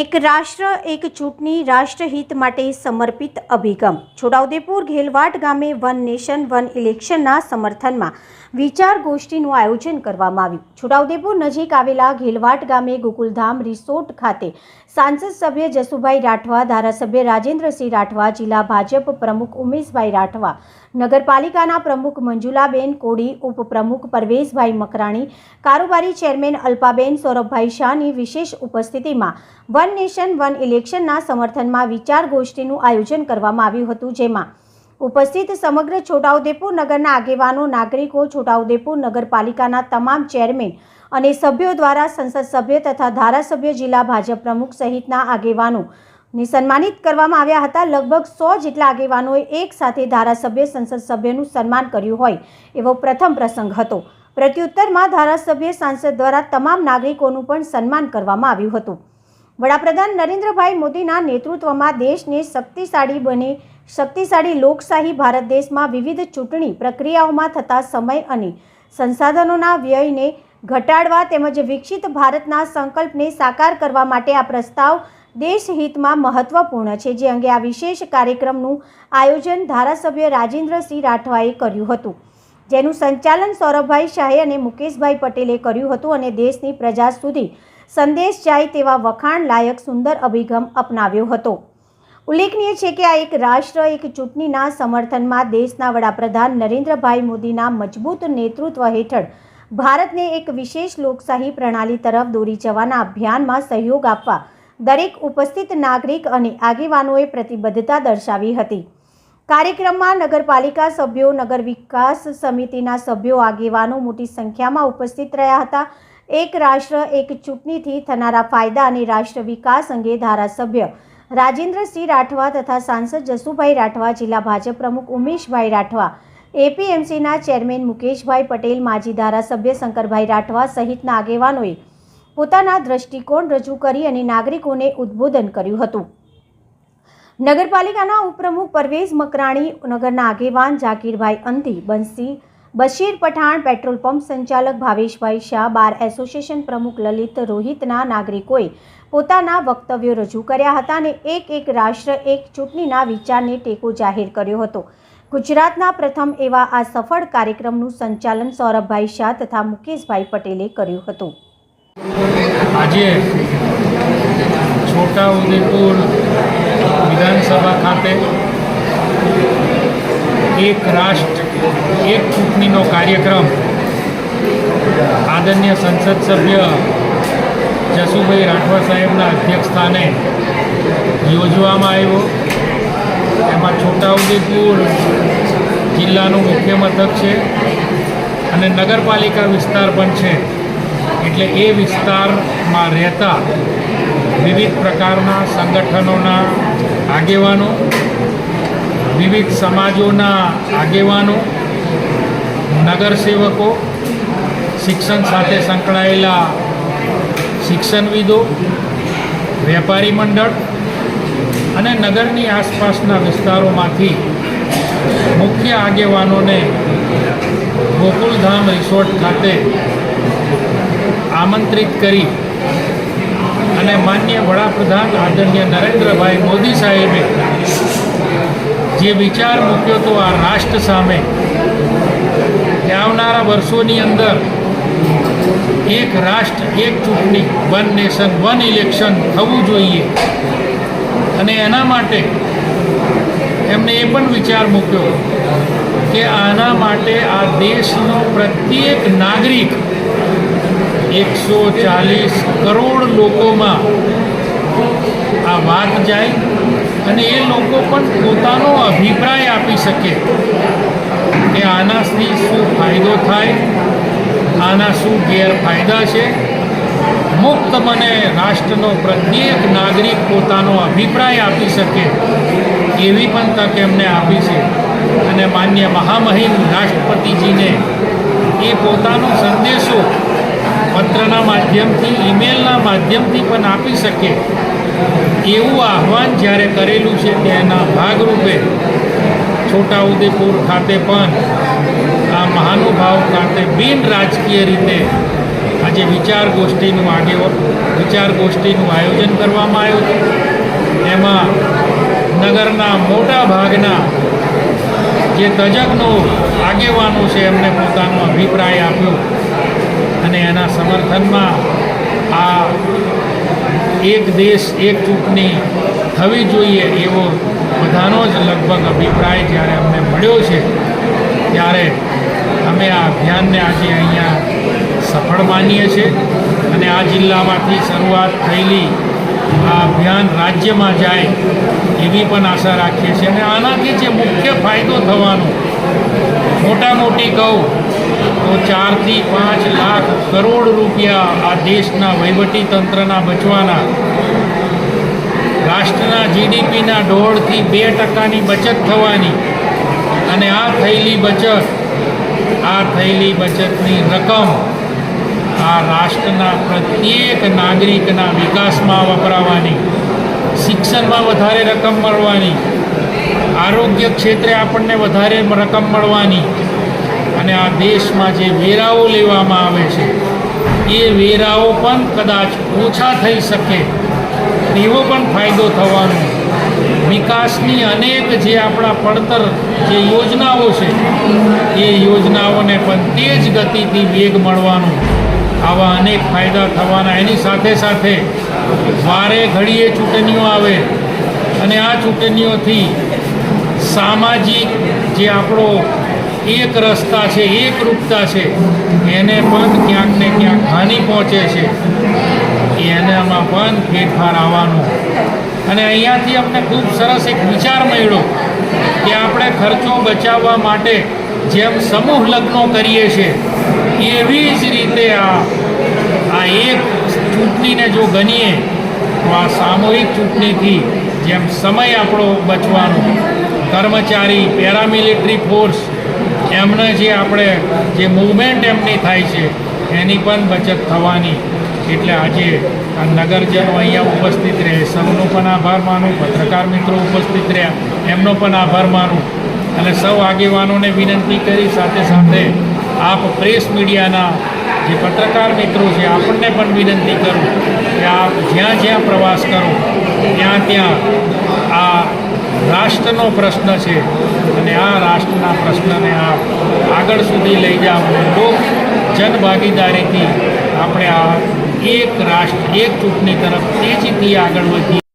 એક રાષ્ટ્ર, એક ચૂંટણી રાષ્ટ્રહિત માટે સમર્પિત અભિગમ. છોટાઉદેપુર ઘેલવાટ ગામે વન નેશન, વન ઇલેક્શનના સમર્થનમાં વિચાર ગોષ્ઠીનું આયોજન કરવામાં આવ્યું. છોટાઉદેપુર નજીક આવેલા ઘેલવાટ ગામે ગોકુલધામ રિસોર્ટ ખાતે સાંસદ સભ્ય જસુભાઈ રાઠવા, ધારાસભ્ય રાજેન્દ્રસિંહ રાઠવા, જિલ્લા ભાજપ પ્રમુખ ઉમેશભાઈ રાઠવા, નગરપાલિકાના પ્રમુખ મંજુલાબેન કોડી, ઉપપ્રમુખ પરવેશભાઈ મકરાણી, કારોબારી ચેરમેન અલ્પાબેન સૌરભભાઈ શાહની વિશેષ ઉપસ્થિતિમાં વન નેશન, વન ઇલેક્શનના સમર્થનમાં વિચાર ગોષ્ઠીનું આયોજન કરવામાં આવ્યું હતું, જેમાં ઉપસ્થિત સમગ્ર છોટાઉદેપુર નગરના આગેવાનો, નાગરિકો, છોટાઉદેપુર નગરપાલિકાના તમામ ચેરમેન અને સભ્યો દ્વારા સંસદ સભ્ય તથા ધારાસભ્ય, જિલ્લા ભાજપ પ્રમુખ સહિતના આગેવાનો ને સન્માનિત કરવામાં આવ્યા હતા. લગભગ સો જેટલા આગેવાનોએ એક સાથે ધારાસભ્ય, સંસદ સભ્યનું સન્માન કર્યું હોય એવો પ્રથમ પ્રસંગ હતો. પ્રત્યુત્તરમાં ધારાસભ્ય, સાંસદ દ્વારા તમામ નાગરિકોનું પણ સન્માન કરવામાં આવ્યું હતું. વડાપ્રધાન નરેન્દ્રભાઈ મોદીના નેતૃત્વમાં દેશને શક્તિશાળી બને, શક્તિશાળી લોકશાહી ભારત દેશમાં વિવિધ ચૂંટણી પ્રક્રિયાઓમાં થતા સમય અને સંસાધનોના વ્યયને ઘટાડવા તેમજ વિકસિત ભારતના સંકલ્પને સાકાર કરવા માટે આ પ્રસ્તાવ દેશહિતમાં મહત્વપૂર્ણ છે. જે અંગે આ વિશેષ કાર્યક્રમનું આયોજન ધારાસભ્ય રાજેન્દ્રસિંહ રાઠવાએ કર્યું હતું, જેનું સંચાલન સૌરભભાઈ શાહે અને મુકેશભાઈ પટેલે કર્યું હતું અને દેશની પ્રજા સુધી સંદેશ જાય તેવા વખાણ લાયક સુંદર અભિગમ અપનાવ્યો હતો. ઉલ્લેખનીય છે કે આ એક રાષ્ટ્ર, એક ચૂંટણીના સમર્થનમાં દેશના વડાપ્રધાન નરેન્દ્રભાઈ મોદીના મજબૂત નેતૃત્વ હેઠળ ભારતને એક વિશેષ લોકશાહી પ્રણાલી તરફ દોરી જવાના અભિયાનમાં સહયોગ આપવા દરેક ઉપસ્થિત નાગરિક અને આગેવાનોએ પ્રતિબદ્ધતા દર્શાવી હતી. કાર્યક્રમમાં નગરપાલિકા સભ્યો નગર વિકાસ સમિતિના સભ્યો, આગેવાનો મોટી સંખ્યામાં ઉપસ્થિત રહ્યા હતા. એક રાષ્ટ્ર, એક ચૂંટણીથી થનારા ફાયદા અને રાષ્ટ્ર વિકાસ અંગે ધારાસભ્ય રાજેન્દ્રસિંહ રાઠવા તથા સાંસદ જસુભાઈ રાઠવા, જિલ્લા ભાજપ પ્રમુખ ઉમેશભાઈ રાઠવા, એપીએમસીના ચેરમેન મુકેશભાઈ પટેલ, માજી ધારાસભ્ય શંકરભાઈ રાઠવા સહિતના આગેવાનોએ પોતાના દ્રષ્ટિકોણ રજૂ કરી અને નાગરિકોને ઉદ્બોધન કર્યું હતું. નગરપાલિકાના ઉપપ્રમુખ પરવેઝ મકરાણી, નગરના આગેવાન જાકીરભાઈ અંધી, બંસી બશીર પઠાણ પેટ્રોલ પંપ સંચાલક ભાવેશભાઈ શાહ, બાર એસોસિએશન પ્રમુખ લલિત રોહિતના નાગરિકોએ પોતાના વક્તવ્યો રજૂ કર્યા હતા અને એક એક રાષ્ટ્ર, એક ચૂંટણીના વિચારને ટેકો જાહેર કર્યો હતો. ગુજરાતના પ્રથમ એવા આ સફળ કાર્યક્રમનું સંચાલન સૌરભભાઈ શાહ તથા મુકેશભાઈ પટેલે કર્યું હતું. આજે છોટાઉદેપુર વિધાનસભા ખાતે એક રાષ્ટ્ર એક ચૂંટણીનો કાર્યક્રમ. આદરણીય સંસદ સભ્ય જસુભાઈ રાઠવા સાહેબના અધ્યક્ષસ્થાને યોજવામાં આવ્યો. એમાં છોટાઉદેપુર જિલ્લાનું મુખ્ય મથક છે અને નગરપાલિકા વિસ્તાર પણ છે. એટલે એ વિસ્તારમાં રહેતા વિવિધ પ્રકારના સંગઠનોના આગેવાનો વિવિધ સમાજોના આગેવાનો, નગરસેવકો, શિક્ષણ સાથે સંકળાયેલા શિક્ષણવિદો, વેપારી મંડળ અને નગરની આસપાસના વિસ્તારોમાંથી મુખ્ય આગેવાનોને ગોકુલધામ રિસોર્ટ ખાતે આમંત્રિત કરી અને માન્ય વડાપ્રધાન આદરણીય નરેન્દ્રભાઈ મોદી સાહેબે જે વિચાર મૂક્યો હતો આ રાષ્ટ્ર સામે કે આવનારા વર્ષોની અંદર એક રાષ્ટ્ર, એક ચૂંટણી, વન નેશન, વન ઇલેક્શન થવું જોઈએ. અને એના માટે એમને એ પણ વિચાર મૂક્યો કે આના માટે આ દેશનો પ્રત્યેક નાગરિક એકસો ચાલીસ કરોડ લોકોમાં આ વાત જાય અને એ લોકો પણ પોતાનો અભિપ્રાય આપી શકે કે આનાથી શું ફાયદો થાય, આના શું ગેરફાયદા છે. મુક્ત મને રાષ્ટ્રનો પ્રત્યેક નાગરિક પોતાનો અભિપ્રાય આપી શકે એવી પણ તક એમને આપી છે. અને માન્ય મહામહિમ રાષ્ટ્રપતિજીને એ પોતાનો સંદેશો પત્રના માધ્યમથી, ઈમેલના માધ્યમથી પણ આપી શકે. એવું આહવાન જ્યારે કરેલું છે તેના ભાગરૂપે છોટાઉદેપુર ખાતે પણ આ મહાનુભાવ ખાતે બિન રાજકીય રીતે આજે વિચાર ગોષ્ઠીનું આગે વિચાર ગોષ્ઠીનું આયોજન કરવામાં આવ્યું હતું. એમાં નગરના મોટા ભાગના જે તજજ્ઞો, આગેવાનો છે એમને પોતાનો અભિપ્રાય આપ્યો અને એના સમર્થનમાં આ એક દેશ, એક ચૂંટણી થવી જોઈએ એવો બધાનો જ લગભગ અભિપ્રાય જ્યારે અમને મળ્યો છે, ત્યારે અમે આ અભિયાનને આજે અહીંયા સફળ માનીએ છીએ અને આ જિલ્લામાંથી શરૂઆત થયેલી આ અભિયાન રાજ્યમાં જાય એવી પણ આશા રાખીએ છીએ. અને આનાથી જે મુખ્ય ફાયદો થવાનો મોટા મોટી કહું તો ચારથી પાંચ લાખ કરોડ રૂપિયા આ દેશના તંત્રના બચવાના. રાષ્ટ્રના જીડીપીના દોઢથી બે ટકાની બચત થવાની અને આ થયેલી બચત, આ થયેલી બચતની રકમ આ રાષ્ટ્રના પ્રત્યેક નાગરિકના વિકાસમાં વપરાવાની, શિક્ષણમાં વધારે રકમ મળવાની, આરોગ્ય ક્ષેત્રે આપણને વધારે રકમ મળવાની અને આ દેશમાં જે વેરાઓ લેવામાં આવે છે, એ વેરાઓ પણ કદાચ ઓછા થઈ શકે, એવો પણ ફાયદો થવાનો વિકાસની અનેક જે આપણા પડતર જે યોજનાઓ છે, એ યોજનાઓને પણ તેજ ગતિથી વેગ મળવાનો, આવા અનેક ફાયદા થવાના. એની સાથે સાથે વારે ઘડીએ ચૂંટણીઓ આવે અને આ ચૂંટણીઓથી સામાજિક જે આપણો એક રસ્તા છે એકરૂપતા છે. એને પણ ક્યાંક ને ક્યાંક હાનિ પહોંચે છે. એનામાં પણ ફેરફાર આવવાનો. અને અહીંયાથી અમને ખૂબ સરસ એક વિચાર મળ્યો કે આપણે ખર્ચો બચાવવા માટે જેમ સમૂહ લગ્નો કરીએ છીએ એવી જ રીતે આ આ એક ચૂંટણીને જો ગણીએ, તો આ સામૂહિક ચૂંટણીથી જેમ સમય આપણો બચવાનો. કર્મચારી, પેરામિલિટરી ફોર્સ એમને જે આપણે જે મૂવમેન્ટ એમની થાય છે, એની પણ બચત થવાની. એટલે આજે આ નગરજનો અહીંયા ઉપસ્થિત રહે. સૌનો પણ આભાર માનું, પત્રકાર મિત્રો ઉપસ્થિત રહ્યા, એમનો પણ આભાર માનું. અને સૌ આગેવાનોને વિનંતી કરી, સાથે સાથે આપ પ્રેસ મીડિયાના જે પત્રકાર મિત્રો છે, આપણને પણ વિનંતી કરું કે આપ જ્યાં જ્યાં પ્રવાસ કરો, ત્યાં ત્યાં આ રાષ્ટ્રનો પ્રશ્ન છે. અને આ રાષ્ટ્રના પ્રશ્નને આપ આગળ સુધી લઈ જવા લોક જનભાગીદારીથી આપણે આ એક રાષ્ટ્ર, એક ચૂંટણી તરફ તેજીથી આગળ વધીએ.